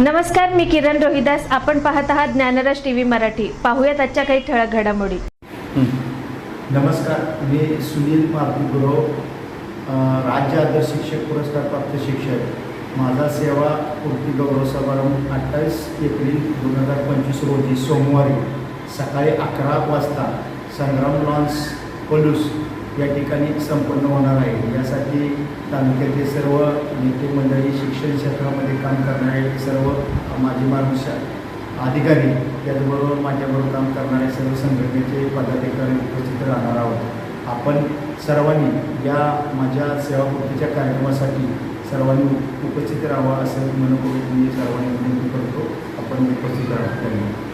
नमस्कार मी किरण रोहिदास. आपण पाहत आहात ज्ञानराज टी व्ही मराठी. पाहूयात आजच्या काही ठळक घडामोडी. नमस्कार मी सुनील मारुती गुरव राज्य आदर्श शिक्षक पुरस्कार प्राप्त शिक्षक. माझा सेवा पूर्ती गौरव समारंभ अठ्ठावीस एप्रिल दोन हजार पंचवीस रोजी सोमवारी सकाळी अकरा वाजता संग्राम लॉन्स पलूस या ठिकाणी संपन्न होणार आहे. यासाठी तालुक्यातील सर्व नेते मंडळी शिक्षण क्षेत्रामध्ये काम करणारे सर्व माजी मार्गदर्शक अधिकारी त्याचबरोबर माझ्याबरोबर काम करणारे सर्व संघटनेचे पदाधिकारी उपस्थित राहणार आहोत. आपण सर्वांनी या माझ्या सेवापूर्तीच्या कार्यक्रमासाठी सर्वांनी उपस्थित राहावं असं मनपूर्वक मी सर्वांनी विनंती करतो. आपण उपस्थित राहतो धन्यवाद.